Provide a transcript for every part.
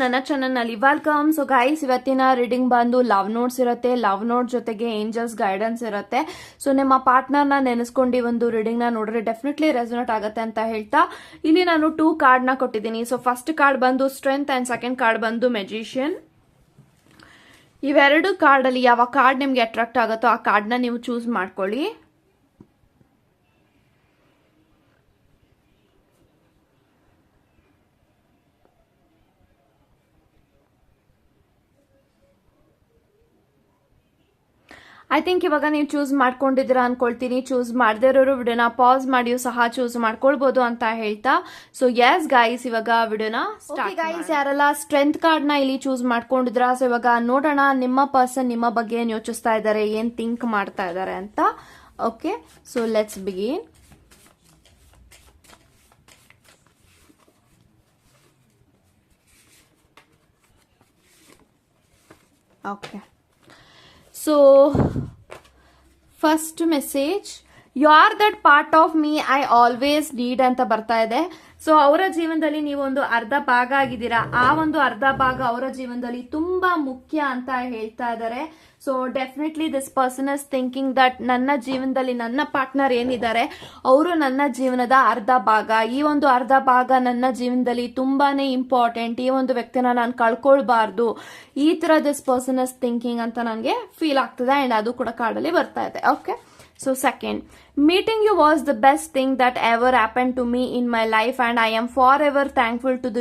ನನ್ನ ಚಾನಲ್ನಲ್ಲಿ welcome so guys ಇವತ್ತಿನ ರೀಡಿಂಗ್ ಬಂದು ಲವ್ ನೋಟ್ಸ್ ಇರುತ್ತೆ. ಲವ್ ನೋಟ್ ಜೊತೆಗೆ ಏಂಜಲ್ಸ್ ಗೈಡೆನ್ಸ್ ಇರುತ್ತೆ. ಸೊ ನಿಮ್ಮ ಪಾರ್ಟ್ನರ್ನ ನೆನೆಸ್ಕೊಂಡು ಒಂದು ರೀಡಿಂಗ್ನ ನೋಡಿದ್ರೆ ಡೆಫಿನೆಟ್ಲಿ ರೆಸೊನೇಟ್ ಆಗುತ್ತೆ ಅಂತ ಹೇಳ್ತಾ. ಇಲ್ಲಿ ನಾನು ಟೂ ಕಾರ್ಡ್ನ ಕೊಟ್ಟಿದ್ದೀನಿ. ಸೊ ಫಸ್ಟ್ ಕಾರ್ಡ್ ಬಂದು ಸ್ಟ್ರೆಂತ್ ಆ್ಯಂಡ್ ಸೆಕೆಂಡ್ ಕಾರ್ಡ್ ಬಂದು ಮೆಜಿಷಿಯನ್ ಇವೆರಡು ಕಾರ್ಡಲ್ಲಿ ಯಾವ ಕಾರ್ಡ್ ನಿಮಗೆ ಅಟ್ರಾಕ್ಟ್ ಆಗುತ್ತೋ ಆ ಕಾರ್ಡ್ನ ನೀವು ಚೂಸ್ ಮಾಡ್ಕೊಳ್ಳಿ. ಐ ಥಿಂಕ್ ಇವಾಗ ನೀವು ಚೂಸ್ ಮಾಡ್ಕೊಂಡಿದ್ದೀರಾ ಅನ್ಕೊಳ್ತೀನಿ. ಚೂಸ್ ಮಾಡದೇ ಇರೋರು ವಿಡಿಯೋನ ಪಾಸ್ ಮಾಡಿಯೂ ಸಹ ಚೂಸ್ ಮಾಡ್ಕೊಳ್ಬೋದು ಅಂತ ಹೇಳ್ತಾ. ಸೊ ಎಸ್ ಗಾಯ್ಸ್ ಇವಾಗ ವಿಡಿಯೋನ ಗಾಯ್ಸ್ ಯಾರೆಲ್ಲ ಸ್ಟ್ರೆಂತ್ ಕಾರ್ಡ್ನ ಇಲ್ಲಿ ಚೂಸ್ ಮಾಡ್ಕೊಂಡಿದ್ರಾ ಸೊ ಇವಾಗ ನೋಡೋಣ ನಿಮ್ಮ ಪರ್ಸನ್ ನಿಮ್ಮ ಬಗ್ಗೆ ಏನು ಯೋಚಿಸ್ತಾ ಇದ್ದಾರೆ ಏನ್ ಥಿಂಕ್ ಮಾಡ್ತಾ ಇದ್ದಾರೆ ಅಂತ. Okay so let's begin okay so first message you are that part of me I always need ಅಂತ ಬರ್ತಾ ಇದೆ. ಸೊ ಅವರ ಜೀವನದಲ್ಲಿ ನೀವು ಒಂದು ಅರ್ಧ ಭಾಗ ಆಗಿದ್ದೀರಾ? ಆ ಒಂದು ಅರ್ಧ ಭಾಗ ಅವರ ಜೀವನದಲ್ಲಿ ತುಂಬಾ ಮುಖ್ಯ ಅಂತ ಹೇಳ್ತಾ ಇದ್ದಾರೆ. So definitely this person is thinking that ನನ್ನ ಜೀವನದಲ್ಲಿ ನನ್ನ ಪಾರ್ಟ್ನರ್ ಏನಿದ್ದಾರೆ, ಅವರು ನನ್ನ ಜೀವನದ ಅರ್ಧ ಭಾಗ. ಈ ಒಂದು ಅರ್ಧ ಭಾಗ ನನ್ನ ಜೀವನದಲ್ಲಿ ತುಂಬಾನೇ ಇಂಪಾರ್ಟೆಂಟ್ ಈ ಒಂದು ವ್ಯಕ್ತಿನ ನಾನು ಕಳ್ಕೊಳ್ಬಾರ್ದು. ಈ ತರ ದಿಸ್ ಪರ್ಸನ್ ಇಸ್ ಥಿಂಕಿಂಗ್ ಅಂತ ನನಗೆ ಫೀಲ್ ಆಗ್ತದೆ ಅಂಡ್ ಅದು ಕೂಡ ಕಾಡಲ್ಲಿ ಬರ್ತಾ ಇದೆ. Okay so second meeting you was the best thing that ever happened to me in my life and I am forever thankful to the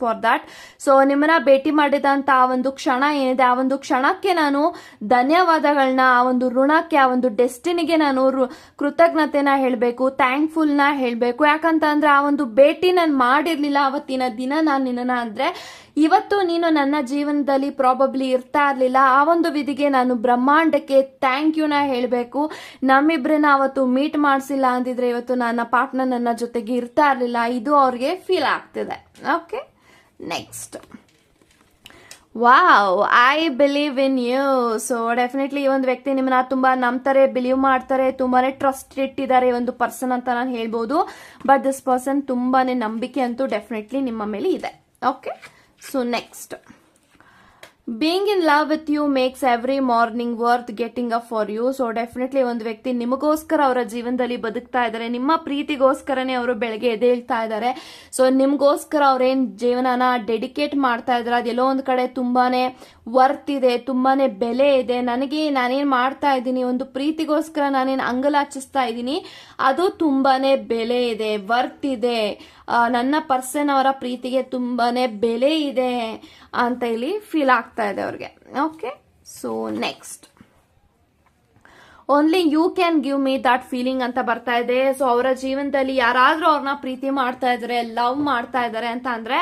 for that so ನಿಮ್ಮನ್ನ ಭೇಟಿ ಮಾಡಿದಂತ ಆ ಒಂದು ಕ್ಷಣ ಏನಿದೆ? ಆ ಒಂದು ಕ್ಷಣಕ್ಕೆ ನಾನು ಧನ್ಯವಾದಗಳನ್ನ ಆ ಒಂದು ಋಣಕ್ಕೆ, ಆ ಒಂದು ಡೆಸ್ಟಿನಿಗೆ ನಾನು ಕೃತಜ್ಞತೆನ ಹೇಳಬೇಕು ಥ್ಯಾಂಕ್ಫುಲ್ನ ಹೇಳಬೇಕು. ಯಾಕಂತಂದ್ರೆ ಆ ಒಂದು ಭೇಟಿ ನಾನು ಮಾಡಿರ್ಲಿಲ್ಲ ಅವತ್ತಿನ ದಿನ ನಾನು ನಿನ್ನ ಅಂದ್ರೆ. ಇವತ್ತು ನೀನು ನನ್ನ ಜೀವನದಲ್ಲಿ ಪ್ರಾಬಬ್ಲಿ ಇರ್ತಾ ಇರಲಿಲ್ಲ. ಆ ಒಂದು ವಿಧಿಗೆ ನಾನು ಬ್ರಹ್ಮಾಂಡಕ್ಕೆ ಥ್ಯಾಂಕ್ ಯುನ ಹೇಳಬೇಕು. ನಮ್ಮಿಬ್ರನ್ನ ಅವತ್ತು ಮೀಟ್ ಮಾಡಿಸಿಲ್ಲ ಅಂದಿದ್ರೆ ಇವತ್ತು ನನ್ನ ಪಾರ್ಟ್ನರ್ ನನ್ನ ಜೊತೆಗೆ ಇರ್ತಾ ಇರಲಿಲ್ಲ. ಇದು ಅವ್ರಿಗೆ ಫೀಲ್ ಆಗ್ತಿದೆ. Okay next wow I believe in you so definitely ಈ ಒಂದು ವ್ಯಕ್ತಿ ನಿಮ್ಮನ್ನ ತುಂಬಾ ನಂಬ್ತಾರೆ ಬಿಲೀವ್ ಮಾಡ್ತಾರೆ, ತುಂಬಾನೇ ಟ್ರಸ್ಟ್ ಇಟ್ಟಿದ್ದಾರೆ ಒಂದು ಪರ್ಸನ್ ಅಂತ ನಾನು ಹೇಳ್ಬೋದು. ಬಟ್ ದಿಸ್ ಪರ್ಸನ್ ತುಂಬಾನೇ ನಂಬಿಕೆ ಅಂತೂ ಡೆಫಿನೆಟ್ಲಿ ನಿಮ್ಮ ಮೇಲೆ ಇದೆ. Okay so next being in love with you makes every morning worth getting up for you so definitely ಒಂದು ವ್ಯಕ್ತಿ ನಿಮಗೋಸ್ಕರ ಅವರ ಜೀವನದಲ್ಲಿ ಬದುಕ್ತಾ ಇದ್ದಾರೆ. ನಿಮ್ಮ ಪ್ರೀತಿಗೋಸ್ಕರನೇ ಅವರು ಬೆಳಗ್ಗೆ ಎದ್ದೇಳ್ತಾ ಇದ್ದಾರೆ. ಸೊ ನಿಮಗೋಸ್ಕರ ಅವ್ರೇನ್ ಜೀವನನ ಡೆಡಿಕೇಟ್ ಮಾಡ್ತಾ ಇದ್ದಾರೆ. ಅದೆಲ್ಲೋ ಒಂದು ಕಡೆ ತುಂಬಾನೇ ವರ್ತ್ ಇದೆ, ತುಂಬಾನೇ ಬೆಲೆ ಇದೆ. ನನಗೆ ನಾನೇನ್ ಮಾಡ್ತಾ ಇದ್ದೀನಿ, ಒಂದು ಪ್ರೀತಿಗೋಸ್ಕರ ನಾನೇನು ಅಂಗಲಾಚಿಸ್ತಾ ಇದ್ದೀನಿ, ಅದು ತುಂಬಾನೇ ಬೆಲೆ ಇದೆ ವರ್ತ್ ಇದೆ. ನನ್ನ ಪರ್ಸನ್ ಅವರ ಪ್ರೀತಿಗೆ ತುಂಬಾನೇ ಬೆಲೆ ಇದೆ ಅಂತ ಇಲ್ಲಿ ಫೀಲ್ ಆಗ್ತಾ ಇದೆ ಅವ್ರಿಗೆ. Okay so next only you can give me that feeling ಅಂತ ಬರ್ತಾ ಇದೆ. ಸೊ ಅವರ ಜೀವನದಲ್ಲಿ ಯಾರಾದ್ರೂ ಅವ್ರನ್ನ ಪ್ರೀತಿ ಮಾಡ್ತಾ ಇದಾರೆ ಲವ್ ಮಾಡ್ತಾ ಇದಾರೆ ಅಂತ ಅಂದ್ರೆ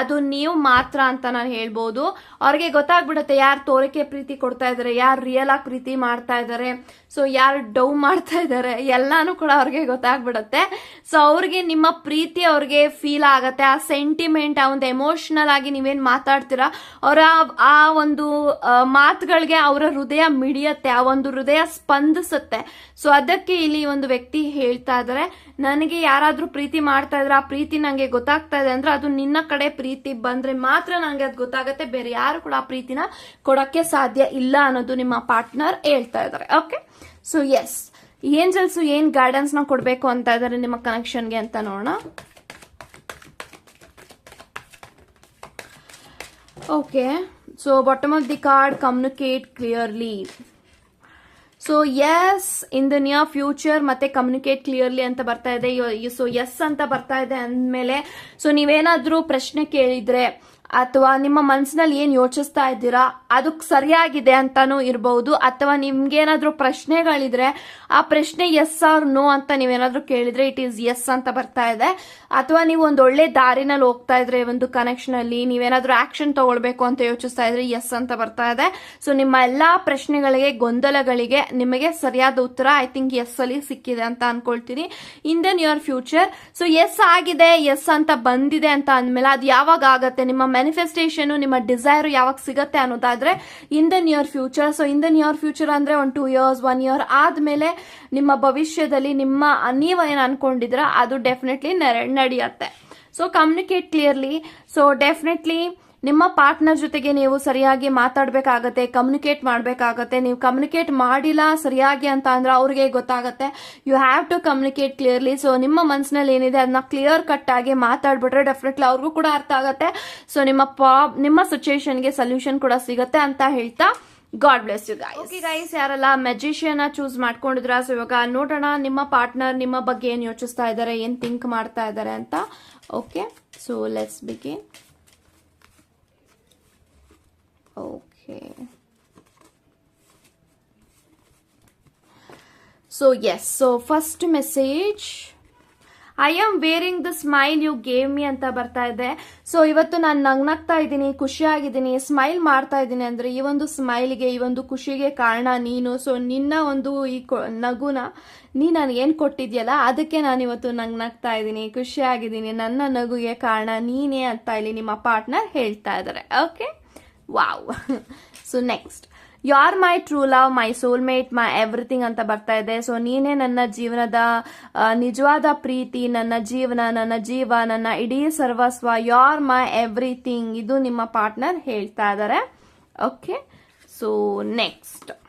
ಅದು ನೀವು ಮಾತ್ರ ಅಂತ ನಾನು ಹೇಳ್ಬೋದು. ಅವ್ರಿಗೆ ಗೊತ್ತಾಗ್ಬಿಡುತ್ತೆ ಯಾರು ತೋರಿಕೆ ಪ್ರೀತಿ ಕೊಡ್ತಾ ಇದ್ದಾರೆ ಯಾರು ರಿಯಲ್ ಆಗಿ ಪ್ರೀತಿ ಮಾಡ್ತಾ ಇದಾರೆ. ಸೊ ಯಾರು ಡೌ ಮಾಡ್ತಾ ಇದಾರೆ, ಎಲ್ಲಾನು ಕೂಡ ಅವ್ರಿಗೆ ಗೊತ್ತಾಗ್ಬಿಡುತ್ತೆ. ಸೊ ಅವ್ರಿಗೆ ನಿಮ್ಮ ಪ್ರೀತಿ ಅವ್ರಿಗೆ ಫೀಲ್ ಆಗತ್ತೆ. ಆ ಸೆಂಟಿಮೆಂಟ್ ಆ ಒಂದು ಎಮೋಷನಲ್ ಆಗಿ ನೀವೇನ್ ಮಾತಾಡ್ತೀರಾ, ಅವರ ಆ ಒಂದು ಮಾತುಗಳಿಗೆ ಅವರ ಹೃದಯ ಮಿಡಿಯತ್ತೆ, ಆ ಒಂದು ಹೃದಯ ಸ್ಪಂದಿಸುತ್ತೆ. ಸೊ ಅದಕ್ಕೆ ಇಲ್ಲಿ ಒಂದು ವ್ಯಕ್ತಿ ಹೇಳ್ತಾ ಇದ್ದಾರೆ ನನಗೆ ಯಾರಾದ್ರೂ ಪ್ರೀತಿ ಮಾಡ್ತಾ ಇದ್ರೆ, ಆ ಪ್ರೀತಿ ನನಗೆ ಗೊತ್ತಾಗ್ತಾ ಇದೆ ಅಂದ್ರೆ ಅದು ನಿನ್ನ ಕಡೆ ಪ್ರೀತಿ ಬಂದ್ರೆ ಮಾತ್ರ ನಂಗೆ ಅದು ಗೊತ್ತಾಗತ್ತೆ. ಬೇರೆ ಯಾರು ಕೂಡ ಆ ಪ್ರೀತಿನ ಕೊಡಕ್ಕೆ ಸಾಧ್ಯ ಇಲ್ಲ ಅನ್ನೋದು ನಿಮ್ಮ ಪಾರ್ಟ್ನರ್ ಹೇಳ್ತಾ ಇದಾರೆ ಓಕೆ ಸೊ ಎಸ್ ಏಂಜಲ್ಸ್ ಏನ್ ಗೈಡೆನ್ಸ್ನ ಕೊಡ್ಬೇಕು ಅಂತ ಇದಾರೆ ನಿಮ್ಮ ಕನೆಕ್ಷನ್ಗೆ ಅಂತ ನೋಡೋಣ. Okay so bottom of the card communicate clearly so yes in the near future ಮತ್ತೆ ಕಮ್ಯುನಿಕೇಟ್ ಕ್ಲಿಯರ್ಲಿ ಅಂತ ಬರ್ತಾ ಇದೆ. ಸೊ ಎಸ್ ಅಂತ ಬರ್ತಾ ಇದೆ ಅಂದಮೇಲೆ ಸೊ ನೀವೇನಾದ್ರೂ ಪ್ರಶ್ನೆ ಕೇಳಿದ್ರೆ ಅಥವಾ ನಿಮ್ಮ ಮನಸ್ಸಿನಲ್ಲಿ ಏನು ಯೋಚಿಸ್ತಾ ಇದ್ದೀರಾ, ಅದಕ್ಕೆ ಸರಿಯಾಗಿದೆ ಅಂತಾನೂ ಇರಬಹುದು ಅಥವಾ ನಿಮ್ಗೇನಾದರೂ ಪ್ರಶ್ನೆಗಳಿದ್ರೆ ಆ ಪ್ರಶ್ನೆ ಎಸ್ ಆರ್ ನೋ ಅಂತ ನೀವೇನಾದರೂ ಕೇಳಿದ್ರೆ ಇಟ್ ಈಸ್ ಎಸ್ ಅಂತ ಬರ್ತಾ ಇದೆ. ಅಥವಾ ನೀವು ಒಂದು ಒಳ್ಳೆ ದಾರಿನಲ್ಲಿ ಹೋಗ್ತಾ ಇದ್ರೆ, ಒಂದು ಕನೆಕ್ಷನ್ ಅಲ್ಲಿ ಆ್ಯಕ್ಷನ್ ಆಕ್ಷನ್ ತಗೊಳ್ಬೇಕು ಅಂತ ಯೋಚಿಸ್ತಾ ಇದ್ರೆ ಎಸ್ ಅಂತ ಬರ್ತಾ ಇದೆ. ಸೊ ನಿಮ್ಮ ಎಲ್ಲಾ ಪ್ರಶ್ನೆಗಳಿಗೆ, ಗೊಂದಲಗಳಿಗೆ ನಿಮಗೆ ಸರಿಯಾದ ಉತ್ತರ ಐ ಥಿಂಕ್ ಎಸ್ ಅಲ್ಲಿ ಸಿಕ್ಕಿದೆ ಅಂತ ಅನ್ಕೊಳ್ತೀನಿ. In then your future so yes ಆಗಿದೆ ಎಸ್ ಅಂತ ಬಂದಿದೆ ಅಂತ ಅಂದಮೇಲೆ ಅದು ಯಾವಾಗ ಆಗತ್ತೆ? ನಿಮ್ಮ ಮ್ಯಾನಿಫೆಸ್ಟೇಷನ್ ನಿಮ್ಮ ಡಿಸೈರ್ ಯಾವಾಗ ಸಿಗತ್ತೆ ಅನ್ನೋದಾದ್ರೆ in the near future so in the near future ಅಂದ್ರೆ ಒಂದು ಟೂ ಇಯರ್ಸ್ ಒನ್ ಇಯರ್ ಆದ್ಮೇಲೆ ನಿಮ್ಮ ಭವಿಷ್ಯದಲ್ಲಿ ನಿಮ್ಮ ನೀವು ಏನ್ ಅನ್ಕೊಂಡಿದ್ರ ಅದು ಡೆಫಿನೆಟ್ಲಿ ನಡೆಯುತ್ತೆ. So communicate clearly so definitely ನಿಮ್ಮ ಪಾರ್ಟ್ನರ್ ಜೊತೆಗೆ ನೀವು ಸರಿಯಾಗಿ ಮಾತಾಡಬೇಕಾಗತ್ತೆ ಕಮ್ಯುನಿಕೇಟ್ ಮಾಡಬೇಕಾಗತ್ತೆ, ನೀವು ಕಮ್ಯುನಿಕೇಟ್ ಮಾಡಿಲ್ಲ ಸರಿಯಾಗಿ ಅಂತ ಅಂದ್ರೆ ಅವ್ರಿಗೆ ಗೊತ್ತಾಗತ್ತೆ. You have to communicate clearly so ನಿಮ್ಮ ಮನಸ್ಸಿನಲ್ಲಿ ಏನಿದೆ ಅದನ್ನ ಕ್ಲಿಯರ್ ಕಟ್ ಆಗಿ ಮಾತಾಡ್ಬಿಟ್ರೆ ಡೆಫಿನೆಟ್ಲಿ ಅವ್ರಿಗೂ ಕೂಡ ಅರ್ಥ ಆಗತ್ತೆ. ಸೊ ನಿಮ್ಮ ಪಾ ನಿಮ್ಮ ಸಿಚುಯೇಷನ್ಗೆ ಸೊಲ್ಯೂಷನ್ ಕೂಡ ಸಿಗತ್ತೆ ಅಂತ ಹೇಳ್ತಾ God bless you guys okay guys ಯಾರೆಲ್ಲ ಮೆಜಿಷಿಯನ್ ಚೂಸ್ ಮಾಡ್ಕೊಂಡಿದ್ರ? ಸೊ ಇವಾಗ ನೋಡೋಣ ನಿಮ್ಮ ಪಾರ್ಟ್ನರ್ ನಿಮ್ಮ ಬಗ್ಗೆ ಏನು ಯೋಚಿಸ್ತಾ ಇದ್ದಾರೆ ಏನು ಥಿಂಕ್ ಮಾಡ್ತಾ ಇದ್ದಾರೆ ಅಂತ. Okay so let's begin okay so yes so first message I am wearing the smile you gave me ಅಂತ ಬರ್ತಾ ಇದೆ. ಸೊ ಇವತ್ತು ನಾನು ನಗ್ನಗ್ತಾ ಇದ್ದೀನಿ, ಖುಷಿಯಾಗಿದ್ದೀನಿ ಸ್ಮೈಲ್ ಮಾಡ್ತಾ ಇದ್ದೀನಿ ಅಂದರೆ ಈ ಒಂದು ಸ್ಮೈಲ್ಗೆ ಈ ಒಂದು ಖುಷಿಗೆ ಕಾರಣ ನೀನು. ಸೊ ನಿನ್ನ ಒಂದು ಈ ನಗುನ ನೀ ನನಗೇನು ಕೊಟ್ಟಿದ್ಯಲ್ಲ, ಅದಕ್ಕೆ ನಾನು ಇವತ್ತು ನಗ್ನಗ್ತಾ ಇದ್ದೀನಿ, ಖುಷಿಯಾಗಿದ್ದೀನಿ. ನನ್ನ ನಗುಗೆ ಕಾರಣ ನೀನೇ ಅಂತ ಇಲ್ಲಿ ನಿಮ್ಮ ಪಾರ್ಟ್ನರ್ ಹೇಳ್ತಾ ಇದ್ದಾರೆ. Okay wow so next you are my true love my soulmate my everything ಅಂತ ಬರ್ತಾ ಇದೆ. ಸೊ ನೀನೇ ನನ್ನ ಜೀವನದ ನಿಜವಾದ ಪ್ರೀತಿ, ನನ್ನ ಜೀವನ, ನನ್ನ ಜೀವ, ನನ್ನ ಇಡೀ ಸರ್ವಸ್ವ ಯು ಆರ್ ಮೈ ಎವ್ರಿಥಿಂಗ್ ಇದು ನಿಮ್ಮ ಪಾರ್ಟ್ನರ್ ಹೇಳ್ತಾ ಇದ್ದಾರೆ okay so next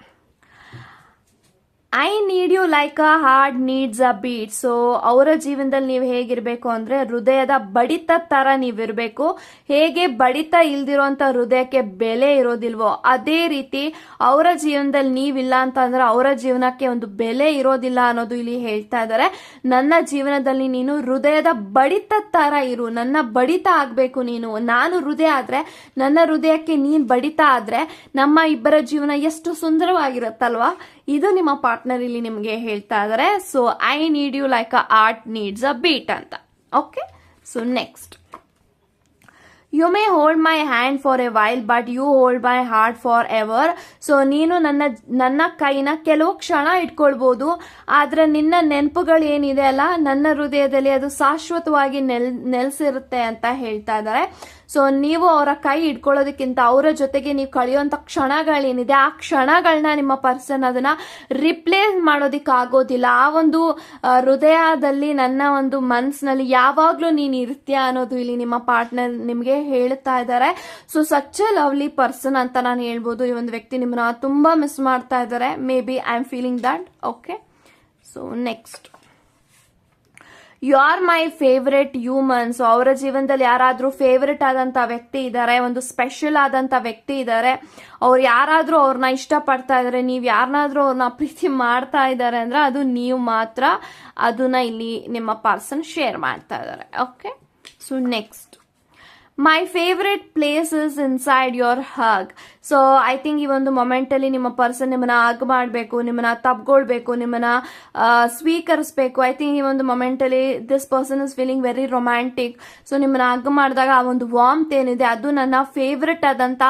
I need you like a heart needs a beat so ಅವರ ಜೀವನದಲ್ಲಿ ನೀವು ಹೇಗಿರಬೇಕು ಅಂದ್ರೆ ಹೃದಯದ ಬಡಿತ ತರ ನೀವಿರಬೇಕು. ಹೇಗೆ ಬಡಿತ ಇಲ್ದಿರೋಂತ ಹೃದಯಕ್ಕೆ ಬೆಲೆ ಇರೋದಿಲ್ವೋ ಅದೇ ರೀತಿ ಅವರ ಜೀವನದಲ್ಲಿ ನೀವಿಲ್ಲ ಅಂತ ಅಂದ್ರೆ ಅವರ ಜೀವನಕ್ಕೆ ಒಂದು ಬೆಲೆ ಇರೋದಿಲ್ಲ ಅನ್ನೋದು ಇಲ್ಲಿ ಹೇಳ್ತಾ ಇದ್ದಾರೆ. ನನ್ನ ಜೀವನದಲ್ಲಿ ನೀನು ಹೃದಯದ ಬಡಿತ ತರ ಇರು. ನನ್ನ ಬಡಿತ ಆಗ್ಬೇಕು ನೀನು. ನಾನು ಹೃದಯ ಆದ್ರೆ, ನನ್ನ ಹೃದಯಕ್ಕೆ ನೀನ್ ಬಡಿತ ಆದ್ರೆ ನಮ್ಮ ಇಬ್ಬರ ಜೀವನ ಎಷ್ಟು ಸುಂದರವಾಗಿರುತ್ತಲ್ವಾ? ಇದು ನಿಮ್ಮ ಪಾರ್ಟ್ನರ್ ಇಲ್ಲಿ ನಿಮಗೆ ಹೇಳ್ತಾ ಇದ್ದಾರೆ so I need you like a heart needs a beat ಅಂತ. Okay so next you may hold my hand for a while but you hold my heart forever so ನೀನು ನನ್ನ ನನ್ನ ಕೈನ ಕೆಲವು ಕ್ಷಣ ಇಟ್ಕೊಳ್ಬಹುದು ಆದ್ರೆ ನಿನ್ನ ನೆನಪುಗಳು ಏನಿದೆ ಅಲ್ಲ? ನನ್ನ ಹೃದಯದಲ್ಲಿ ಅದು ಶಾಶ್ವತವಾಗಿ ನೆಲ್, ನೆಲೆಸಿರುತ್ತೆ ಅಂತ ಹೇಳ್ತಾ ಇದ್ದಾರೆ. ಸೊ ನೀವು ಅವರ ಕೈ ಇಟ್ಕೊಳ್ಳೋದಕ್ಕಿಂತ ಅವರ ಜೊತೆಗೆ ನೀವು ಕಳೆಯುವಂತ ಕ್ಷಣಗಳೇನಿದೆ, ಆ ಕ್ಷಣಗಳನ್ನ ನಿಮ್ಮ ಪರ್ಸನ್ ಅದನ್ನ ರಿಪ್ಲೇಸ್ ಮಾಡೋದಿಕ್ ಆಗೋದಿಲ್ಲ ಆ ಒಂದು ಹೃದಯದಲ್ಲಿ ನನ್ನ ಒಂದು ಮನಸ್ಸಿನಲ್ಲಿ ಯಾವಾಗ್ಲೂ ನೀನು ಇರ್ತೀಯ ಅನ್ನೋದು ಇಲ್ಲಿ ನಿಮ್ಮ ಪಾರ್ಟ್ನರ್ ನಿಮ್ಗೆ ಹೇಳ್ತಾ ಇದ್ದಾರೆ. So such a lovely person ಅಂತ ನಾನು ಹೇಳ್ಬೋದು. ಈ ಒಂದು ವ್ಯಕ್ತಿ ನಿಮ್ಮನ್ನ ತುಂಬಾ ಮಿಸ್ ಮಾಡ್ತಾ ಇದ್ದಾರೆ. Maybe I am feeling that okay so next you are my favourite human so ಅವರ ಜೀವನದಲ್ಲಿ ಯಾರಾದರೂ ಫೇವ್ರೇಟ್ ಆದಂತ ವ್ಯಕ್ತಿ ಇದ್ದಾರೆ, ಒಂದು ಸ್ಪೆಷಲ್ ಆದಂತ ವ್ಯಕ್ತಿ ಇದ್ದಾರೆ, ಅವ್ರು ಯಾರಾದರೂ ಅವ್ರನ್ನ ಇಷ್ಟಪಡ್ತಾ ಇದ್ದಾರೆ, ನೀವು ಯಾರನ್ನಾದ್ರೂ ಅವ್ರನ್ನ ಪ್ರೀತಿ ಮಾಡ್ತಾ ಇದ್ದಾರೆ ಅಂದ್ರೆ ಅದು ನೀವು ಮಾತ್ರ, ಅದನ್ನ ಇಲ್ಲಿ ನಿಮ್ಮ ಪರ್ಸನ್ ಶೇರ್ ಮಾಡ್ತಾ ಇದ್ದಾರೆ. Okay so next my favourite place is inside your hug so I think ಈ ಒಂದು ಮೊಮೆಂಟಲ್ಲಿ ನಿಮ್ಮ ಪರ್ಸನ್ ನಿಮ್ಮನ್ನ ಹಗ್ ಮಾಡಬೇಕು, ನಿಮ್ಮನ್ನ ತಪ್ಗೊಳ್ಬೇಕು ನಿಮ್ಮನ್ನ ಸ್ವೀಕರಿಸಬೇಕು. ಐ ಥಿಂಕ್ ಈ ಒಂದು ಮೊಮೆಂಟಲ್ಲಿ this person is feeling very romantic so ನಿಮ್ಮನ್ನ ಹಗ್ ಮಾಡಿದಾಗ ಆ ಒಂದು ವಾಮ್ತ್ ಏನಿದೆ, ಅದು ನನ್ನ ಫೇವ್ರೆಟ್ ಆದಂತ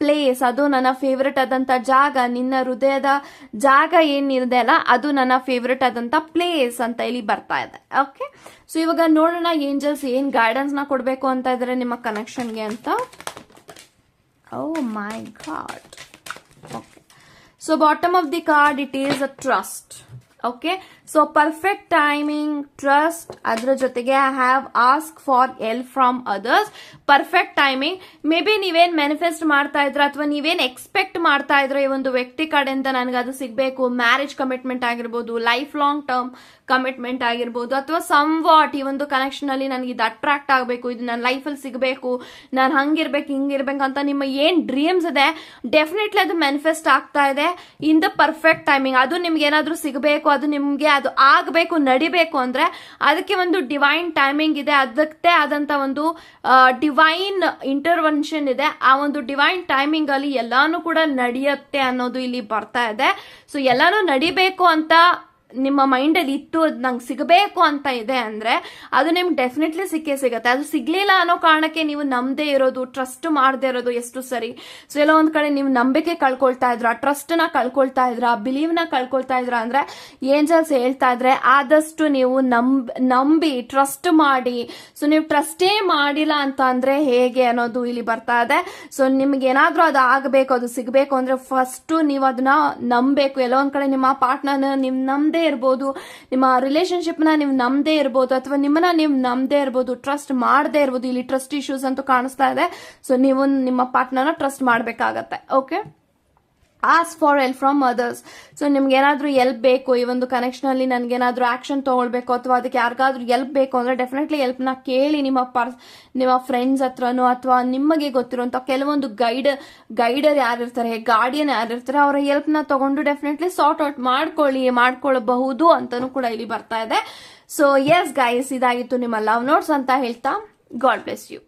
ಪ್ಲೇಸ್ ಅದು ನನ್ನ ಫೇವ್ರೆಟ್ ಆದಂತ ಜಾಗ, ನಿನ್ನ ಹೃದಯದ ಜಾಗ ಏನಿದೆ ಅಲ್ಲ, ಅದು ನನ್ನ ಫೇವ್ರೆಟ್ ಆದಂತ ಪ್ಲೇಸ್ ಅಂತ ಇಲ್ಲಿ ಬರ್ತಾ ಇದೆ. ಓಕೆ ಸೊ ಇವಾಗ ನೋಡೋಣ ಏಂಜಲ್ಸ್ ಏನ್ನ ಕೊಡ್ಬೇಕು ಅಂತ ಇದ್ರೆ ನಿಮ್ಮ ಕನೆಕ್ಷನ್ಗೆ ಅಂತ. ಓ my god okay so bottom of the card it is a trust okay so perfect timing trust ಅದರ ಜೊತೆಗೆ I have ask for help from others perfect timing may be ನೀವೇನ್ ಮ್ಯಾನಿಫೆಸ್ಟ್ ಮಾಡ್ತಾ ಇದ್ರ ಅಥವಾ ನೀವೇನ್ ಎಕ್ಸ್ಪೆಕ್ಟ್ ಮಾಡ್ತಾ ಇದ್ರ ಈ ಒಂದು ವ್ಯಕ್ತಿ ಕಡೆಯಿಂದ ನನಗೆ ಅದು ಸಿಗಬೇಕು. ಮ್ಯಾರೇಜ್ ಕಮಿಟ್ಮೆಂಟ್ ಆಗಿರ್ಬೋದು ಲೈಫ್ ಲಾಂಗ್ ಟರ್ಮ್ ಕಮಿಟ್ಮೆಂಟ್ ಆಗಿರ್ಬೋದು, ಅಥವಾ ಸಮ್ ವಾಟ್ ಈ ಒಂದು ಕನೆಕ್ಷನ್ ಅಲ್ಲಿ ನನಗೆ ಇದು ಅಟ್ರಾಕ್ಟ್ ಆಗಬೇಕು, ಇದು ನನ್ನ ಲೈಫಲ್ಲಿ ಸಿಗಬೇಕು, ನಾನು ಹಂಗಿರ್ಬೇಕು, ಹಿಂಗಿರ್ಬೇಕು ಅಂತ ನಿಮ್ಮ ಏನು ಡ್ರೀಮ್ಸ್ ಇದೆ ಡೆಫಿನೆಟ್ಲಿ ಅದು ಮ್ಯಾನಿಫೆಸ್ಟ್ ಆಗ್ತಾ ಇದೆ. ಇನ್ ದ ಪರ್ಫೆಕ್ಟ್ ಟೈಮಿಂಗ್ ಅದು ನಿಮ್ಗೆ ಏನಾದರೂ ಸಿಗಬೇಕು, ಅದು ನಿಮ್ಗೆ ಅದು ಆಗಬೇಕು, ನಡಿಬೇಕು ಅಂದರೆ ಅದಕ್ಕೆ ಒಂದು ಡಿವೈನ್ ಟೈಮಿಂಗ್ ಇದೆ. ಅದಕ್ಕೆ ಆದಂಥ ಒಂದು ಡಿವೈನ್ ಇಂಟರ್ವೆನ್ಷನ್ ಇದೆ. ಆ ಒಂದು ಡಿವೈನ್ ಟೈಮಿಂಗಲ್ಲಿ ಎಲ್ಲಾನು ಕೂಡ ನಡೆಯುತ್ತೆ ಅನ್ನೋದು ಇಲ್ಲಿ ಬರ್ತಾ ಇದೆ. ಸೊ ಎಲ್ಲಾನು ನಡಿಬೇಕು ಅಂತ ನಿಮ್ಮ ಮೈಂಡಲ್ಲಿ ಇತ್ತು ಅದು ನಂಗೆ ಸಿಗಬೇಕು ಅಂತ ಇದೆ ಅಂದರೆ ಅದು ನಿಮ್ಗೆ ಡೆಫಿನೆಟ್ಲಿ ಸಿಕ್ಕೇ ಸಿಗುತ್ತೆ. ಅದು ಸಿಗಲಿಲ್ಲ ಅನ್ನೋ ಕಾರಣಕ್ಕೆ ನೀವು ನಂಬದೇ ಇರೋದು ಟ್ರಸ್ಟ್ ಮಾಡದೇ ಇರೋದು ಎಷ್ಟು ಸರಿ. ಸೊ ಎಲ್ಲೋ ಒಂದು ಕಡೆ ನೀವು ನಂಬಿಕೆ ಕಳ್ಕೊಳ್ತಾ ಇದ್ರ ಟ್ರಸ್ಟ್ನ ಕಳ್ಕೊಳ್ತಾ ಇದ್ರ ಬಿಲೀವ್ನ ಕಳ್ಕೊಳ್ತಾ ಇದ್ರ ಅಂದರೆ ಏಂಜಲ್ಸ್ ಹೇಳ್ತಾ ಇದ್ರೆ ಆದಷ್ಟು ನೀವು ನಂಬ್, ನಂಬಿ ಟ್ರಸ್ಟ್ ಮಾಡಿ. ಸೊ ನೀವು ಟ್ರಸ್ಟೇ ಮಾಡಿಲ್ಲ ಅಂತ ಅಂದರೆ ಹೇಗೆ ಅನ್ನೋದು ಇಲ್ಲಿ ಬರ್ತಾ ಇದೆ. ಸೊ ನಿಮ್ಗೆ ಏನಾದರೂ ಅದು ಆಗಬೇಕು, ಅದು ಸಿಗಬೇಕು ಅಂದರೆ ಫಸ್ಟು ನೀವು ಅದನ್ನ ನಂಬಬೇಕು. ಎಲ್ಲೋ ಒಂದು ಕಡೆ ನಿಮ್ಮ ಪಾರ್ಟ್ನರ್ ನಿಮ್ಮ ನಂಬದೇ ಇರ್ಬೋದು, ನಿಮ್ಮ ರಿಲೇಶನ್ಶಿಪ್ನ ನೀವು ನಂಬದೇ ಇರ್ಬೋದು, ಅಥವಾ ನಿಮ್ಮನ್ನ ನೀವು ನಂಬದೇ ಇರ್ಬೋದು ಟ್ರಸ್ಟ್ ಮಾಡದೇ ಇರ್ಬೋದು, ಇಲ್ಲಿ ಟ್ರಸ್ಟ್ ಇಶ್ಯೂಸ್ ಅಂತೂ ಕಾಣಿಸ್ತಾ ಇದೆ. ಸೊ ನೀವು ನಿಮ್ಮ ಪಾರ್ಟ್ನರ್ನ ಟ್ರಸ್ಟ್ ಮಾಡಬೇಕಾಗತ್ತೆ okay ask for help from others so ನಿಮ್ಗೆ ಏನಾದರೂ ಎಲ್ಪ್ ಬೇಕು, ಈ ಒಂದು ಕನೆಕ್ಷನ್ ಅಲ್ಲಿ ನನಗೆ ಏನಾದರೂ ಆಕ್ಷನ್ ತಗೊಳ್ಬೇಕು, ಅಥವಾ ಅದಕ್ಕೆ ಯಾರಿಗಾದ್ರೂ ಎಲ್ಪ್ ಬೇಕು ಅಂದ್ರೆ ಡೆಫಿನೆಟ್ಲಿ ಎಲ್ಪ್ನ ಕೇಳಿ ನಿಮ್ಮ ಪರ್ಸ್ ನಿಮ್ಮ ಫ್ರೆಂಡ್ಸ್ ಹತ್ರನೋ ಅಥವಾ ನಿಮಗೆ ಗೊತ್ತಿರುವಂಥ ಕೆಲವೊಂದು ಗೈಡ್ ಗೈಡರ್ ಯಾರಿರ್ತಾರೆ ಗಾರ್ಡಿಯನ್ ಯಾರಿರ್ತಾರೆ ಅವರ ಹೆಲ್ಪ್ನ ತಗೊಂಡು ಡೆಫಿನೆಟ್ಲಿ ಸಾರ್ಟ್ ಔಟ್ ಮಾಡ್ಕೊಳ್ಳಿ, ಮಾಡ್ಕೊಳ್ಬಹುದು ಅಂತಾನೂ ಕೂಡ ಇಲ್ಲಿ ಬರ್ತಾ ಇದೆ. ಸೊ ಎಸ್ ಗೈಸ್ ಇದಾಗಿತ್ತು ನಿಮ್ಮ ಲವ್ ನೋಟ್ಸ್ ಅಂತ ಹೇಳ್ತಾ ಗಾಡ್ ಬ್ಲೆಸ್ ಯು